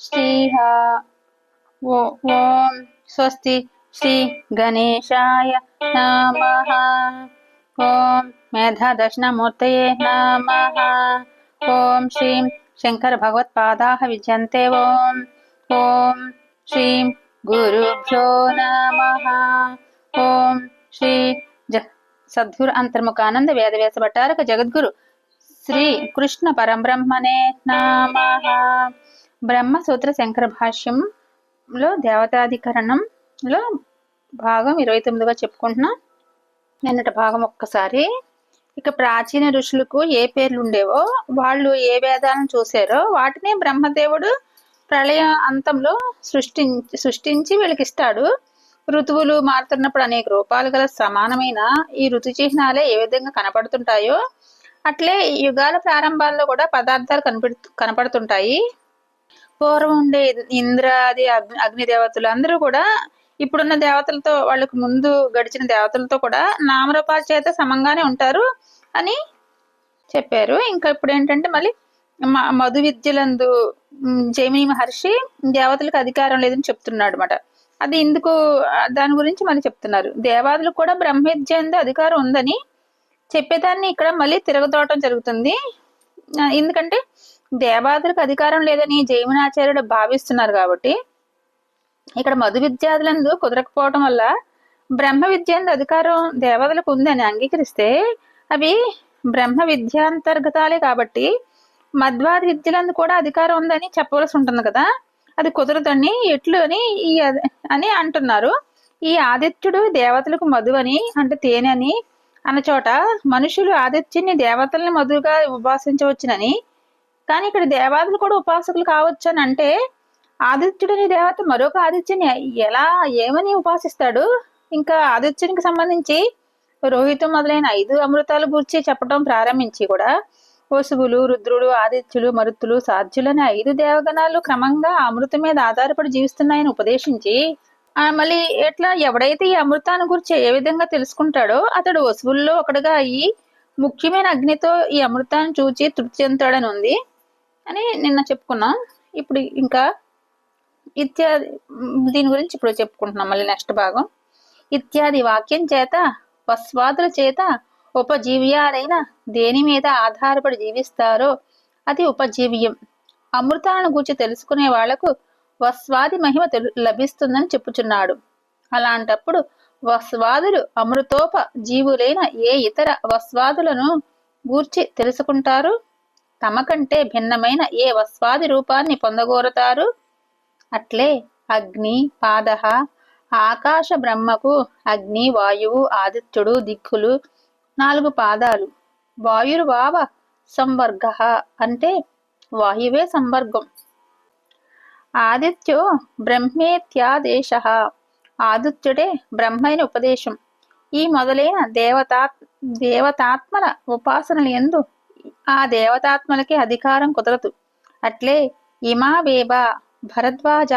శ్రీహ ఓ- ఓం స్వస్తి శ్రీ గణేశాయ నమ ఓం మేధాదర్శనమూర్తయే నమ ఓం శ్రీం శంకర భగవత్పాదా విజయంతే ఓం ఓం శ్రీం గురుభ్యో నమ ఓం శ్రీ జ సద్గురు అంతర్ముఖానంద వేదవ్యాస భట్టారక జగద్గురు శ్రీ కృష్ణ పరంబ్రహ్మనే నమ బ్రహ్మసూత్ర శంకర భాష్యంలో దేవతాధికరణంలో భాగం ఇరవై తొమ్మిదిగా చెప్పుకుంటున్నాం. నిన్నటి భాగం ఒక్కసారి. ఇక ప్రాచీన ఋషులకు ఏ పేర్లు ఉండేవో వాళ్ళు ఏ వేదాలను చూసారో వాటిని బ్రహ్మదేవుడు ప్రళయ అంతంలో సృష్టించి సృష్టించి వీళ్ళకి ఇస్తాడు ఋతువులు మారుతున్నప్పుడు అనేక రూపాలు గల సమానమైన ఈ ఋతు చిహ్నాలే ఏ విధంగా కనపడుతుంటాయో అట్లే ఈ యుగాల ప్రారంభాల్లో కూడా పదార్థాలు కనపడు కనపడుతుంటాయి. పూర్వం ఉండే ఇంద్రాది అగ్ని అగ్ని దేవతలు అందరూ కూడా ఇప్పుడున్న దేవతలతో వాళ్ళకు ముందు గడిచిన దేవతలతో కూడా నామరూపాల చేత సమంగానే ఉంటారు అని చెప్పారు. ఇంకా ఇప్పుడు ఏంటంటే మళ్ళీ మ- మధు విద్యలందు జైమిని మహర్షి దేవతలకు అధికారం లేదని చెప్తున్నాడు అనమాట అది ఇందుకు దాని గురించి మళ్ళీ చెప్తున్నారు. దేవాదులకు కూడా బ్రహ్మ విద్య అధికారం ఉందని చెప్పేదాన్ని ఇక్కడ మళ్ళీ తిరగదోవటం జరుగుతుంది. ఎందుకంటే దేవాదులకు అధికారం లేదని జైమినాచార్యుడు భావిస్తున్నారు కాబట్టి ఇక్కడ మధు విద్యాదులందు కుదరకపోవటం వల్ల బ్రహ్మ విద్యందు అధికారం దేవతలకు ఉందని అంగీకరిస్తే అవి బ్రహ్మ విద్యాంతర్గతాలే కాబట్టి మధ్వాది విద్యలందు కూడా అధికారం ఉందని చెప్పవలసి ఉంటుంది కదా. అది కుదరదని ఎట్లు అని ఈ అని అంటున్నారు. ఈ ఆదిత్యుడు దేవతలకు మధు అని అంటే తేనె అని అన్న చోట మనుషులు ఆదిత్యుని దేవతల్ని మధుగా ఉపాసించవచ్చునని కానీ ఇక్కడ దేవాదులు కూడా ఉపాసకులు కావచ్చు అని అంటే ఆదిత్యుడిని దేవత మరొక ఆదిత్యుని ఎలా ఏమని ఉపాసిస్తాడు? ఇంకా ఆదిత్యునికి సంబంధించి రోహితం మొదలైన ఐదు అమృతాల గురించి చెప్పడం ప్రారంభించి కూడా వసువులు రుద్రుడు ఆదిత్యులు మరుత్తులు సాధ్యులనే ఐదు దేవగణాలు క్రమంగా అమృతం మీద ఆధారపడి జీవిస్తున్నాయని ఉపదేశించి మళ్ళీ ఎట్లా ఎవడైతే ఈ అమృతాన్ని గురించి ఏ విధంగా తెలుసుకుంటాడో అతడు వసువుల్లో ఒకడుగా అయ్యి ముఖ్యమైన అగ్నితో ఈ అమృతాన్ని చూచి తృప్తి చెందుతాడని ఉంది. అని నిన్న చెప్పుకున్నా. ఇప్పుడు ఇంకా ఇత్యాది దీని గురించి ఇప్పుడు చెప్పుకుంటున్నాం మళ్ళీ నెక్స్ట్ భాగం. ఇత్యాది వాక్యం చేత వస్వాదుల చేత ఉపజీవ్యాలైన దేని మీద ఆధారపడి జీవిస్తారో అది ఉపజీవ్యం. అమృతాలను గూర్చి తెలుసుకునే వాళ్ళకు వస్వాది మహిమ తెలు- లభిస్తుందని చెప్పుచున్నాడు. అలాంటప్పుడు వస్వాదులు అమృతోప జీవులైన ఏ ఇతర వస్వాదులను గూర్చి తెలుసుకుంటారు? తమ కంటే భిన్నమైన ఏ వస్వాది రూపాన్ని పొందగోరతారు? అట్లే అగ్ని పాదహ ఆకాశ బ్రహ్మకు అగ్ని వాయువు ఆదిత్యుడు దిక్కులు నాలుగు పాదాలు. వాయుర్వావ సంవర్గ అంటే వాయువే సంవర్గం. ఆదిత్యో బ్రహ్మేత్యాదేశ. ఆదిత్యుడే బ్రహ్మైన ఉపదేశం. ఈ మొదలైన దేవతా దేవతాత్మల ఉపాసనలు ఎందు ఆ దేవతాత్మలకి అధికారం కుదరదు. అట్లే ఇమావేబ భరద్వాజ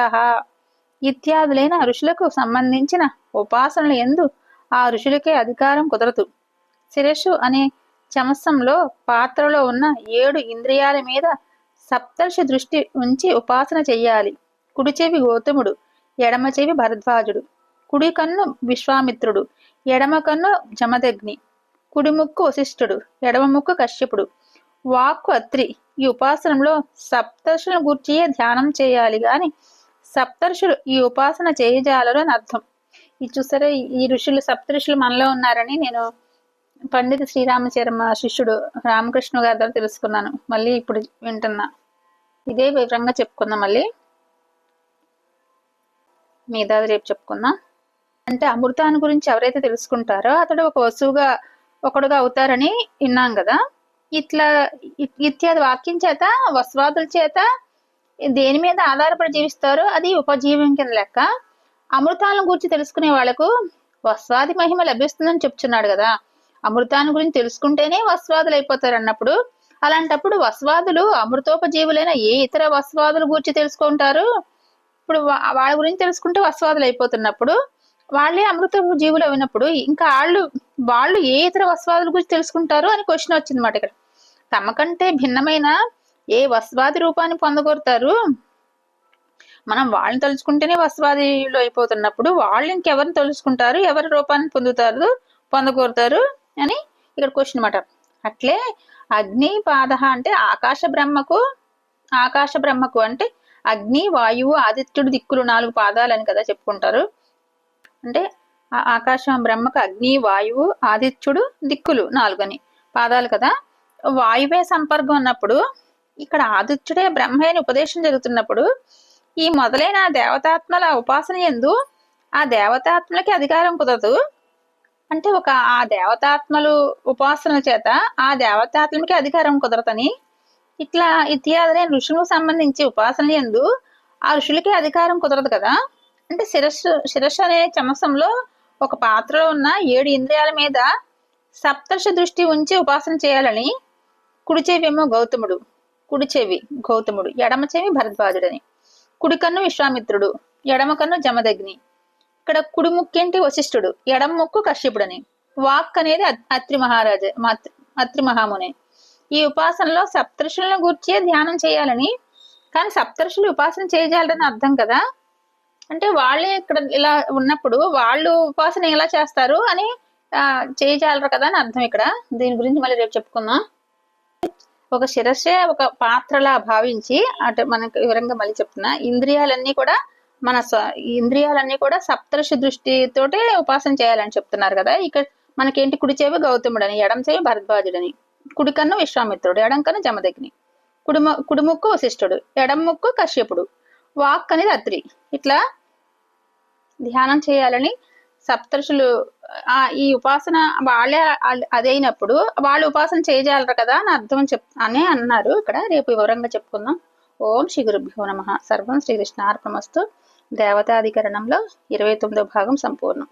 ఇత్యాదులైన ఋషులకు సంబంధించిన ఉపాసనలు ఎందు ఆ ఋషులకే అధికారం కుదరదు. శిరస్సు అనే చమస్సంలో పాత్రలో ఉన్న ఏడు ఇంద్రియాల మీద సప్తర్షి దృష్టి ఉంచి ఉపాసన చెయ్యాలి. కుడి చెవి గౌతముడు ఎడమ చెవి భరద్వాజుడు కుడి కన్ను విశ్వామిత్రుడు ఎడమ కన్ను జమదగ్ని కుడి ముక్కు వశిష్ఠుడు ఎడమ ముక్కు కశ్యపుడు వాక్కు అత్రి. ఈ ఉపాసనలో సప్తర్షులను గూర్చియే ధ్యానం చేయాలి గాని సప్తర్షులు ఈ ఉపాసన చేయజాలరు అని అర్థం. ఇది చూసారా ఈ- ఋషులు సప్తఋషులు మనలో ఉన్నారని నేను పండిత శ్రీరామచరమ శిష్యుడు రామకృష్ణ గారి ద్వారా తెలుసుకున్నాను. మళ్ళీ ఇప్పుడు వింటున్నా. ఇదే వివరంగా చెప్పుకుందాం మళ్ళీ. మిగతా రేపు చెప్పుకుందాం. అంటే అమృతాన్ని గురించి ఎవరైతే తెలుసుకుంటారో అతడు ఒక వస్తువుగా ఒకడుగా అవుతారని విన్నాం కదా. ఇట్లా ఇత్యాది వాక్యం చేత వస్వాదుల చేత దేని మీద ఆధారపడి జీవిస్తారో అది ఉపజీవం కింద లెక్క. అమృతాలను గురించి తెలుసుకునే వాళ్ళకు వస్వాది మహిమ లభిస్తుందని చెప్తున్నాడు కదా. అమృతాన్ని గురించి తెలుసుకుంటేనే వస్వాదులు అయిపోతారు అన్నప్పుడు. అలాంటప్పుడు వస్వాదులు అమృతోపజీవులైన ఏ ఇతర వస్వాదుల గురించి తెలుసుకుంటారు? ఇప్పుడు వాళ్ళ గురించి తెలుసుకుంటే వస్వాదులు అయిపోతున్నప్పుడు వాళ్ళే అమృత జీవులు అయినప్పుడు ఇంకా వాళ్ళు వాళ్ళు ఏ ఇతర వస్వాదుల గురించి తెలుసుకుంటారు అని క్వశ్చన్ వచ్చింది మాట ఇక్కడ. తమకంటే భిన్నమైన ఏ వస్వాది రూపాన్ని పొందగోరుతారు? మనం వాళ్ళని తలుచుకుంటేనే వస్వాదిలు అయిపోతున్నప్పుడు వాళ్ళు ఇంకెవరిని తలుచుకుంటారు? ఎవరి రూపాన్ని పొందుతారు? పొందగోరుతారు? అని ఇక్కడ క్వశ్చన్ అనమాట అట్లే అగ్ని పాద అంటే ఆకాశ బ్రహ్మకు ఆకాశ బ్రహ్మకు అంటే అగ్ని వాయువు ఆదిత్యుడు దిక్కులు నాలుగు పాదాలు అని కదా చెప్పుకుంటారు. అంటే ఆకాశం బ్రహ్మకు అగ్ని వాయువు ఆదిత్యుడు దిక్కులు నాలుగు అని పాదాలు కదా. వాయువే సంపర్కం ఉన్నప్పుడు ఇక్కడ ఆదిత్యుడే బ్రహ్మయ్యని ఉపదేశం జరుగుతున్నప్పుడు ఈ మొదలైన దేవతాత్మల ఉపాసన ఎందు ఆ దేవతాత్మలకి అధికారం కుదరదు. అంటే ఒక ఆ దేవతాత్మలు ఉపాసన చేత ఆ దేవతాత్మలకి అధికారం కుదరతని ఇట్లా ఇత్యాదులైన ఋషులకు సంబంధించి ఉపాసన ఎందు ఆ ఋషులకి అధికారం కుదరదు కదా. అంటే శిరస్సు శిరస్సు అనే చమసంలో ఒక పాత్రలో ఉన్న ఏడు ఇంద్రియాల మీద సప్తర్ష దృష్టి ఉంచి ఉపాసన చేయాలని కుడిచేవేమో గౌతముడు కుడిచేవి గౌతముడు ఎడమ చెవి భరద్వాజుడని. కుడి కన్ను విశ్వామిత్రుడు ఎడమ కన్ను జమదగ్ని. ఇక్కడ కుడి ముక్కేంటి వశిష్ఠుడు ఎడమ ముక్కు కశ్యపుడని. వాక్ అనేది అత్రి మహారాజ అత్రి మహాముని. ఈ ఉపాసనలో సప్తర్షులను గూర్చే ధ్యానం చేయాలని కానీ సప్తర్షులు ఉపాసన చేయజాలని అర్థం కదా? అంటే వాళ్ళే ఇక్కడ ఇలా ఉన్నప్పుడు వాళ్ళు ఉపాసన ఎలా చేస్తారు అని చేయజాలరు కదా అని అర్థం ఇక్కడ. దీని గురించి మళ్ళీ రేపు చెప్పుకుందాం. ఒక శిరస్సే ఒక పాత్రలా భావించి అటు మనకు వివరంగా మళ్ళీ చెప్తున్నా. ఇంద్రియాలన్నీ కూడా మన ఇంద్రియాలన్నీ కూడా సప్తర్షి దృష్టితోటే ఉపాసన చేయాలని చెప్తున్నారు కదా. ఇక్కడ మనకేంటి? కుడి చెవి గౌతముడని ఎడం చెవి భరద్వాజుడని కుడి కన్ను విశ్వామిత్రుడు ఎడం కన్ను జమదగ్ని కుడుము కుడిముక్కు వశిష్ఠుడు ఎడం ముక్కు కశ్యపుడు. వాక్ అనేది అత్రి ఇట్లా ధ్యానం చేయాలని సప్తర్షులు ఆ ఈ ఉపాసన వాళ్ళే అదైనప్పుడు వాళ్ళు ఉపాసన చేయజాలరు కదా అని అర్థం చెప్ అని అన్నారు. ఇక్కడ రేపు వివరంగా చెప్పుకుందాం. ఓం శ్రీ గురుభ్యో నమ. సర్వం శ్రీకృష్ణ అర్పణమస్తు దేవతాధికరణంలో ఇరవై తొమ్మిదో భాగం సంపూర్ణం.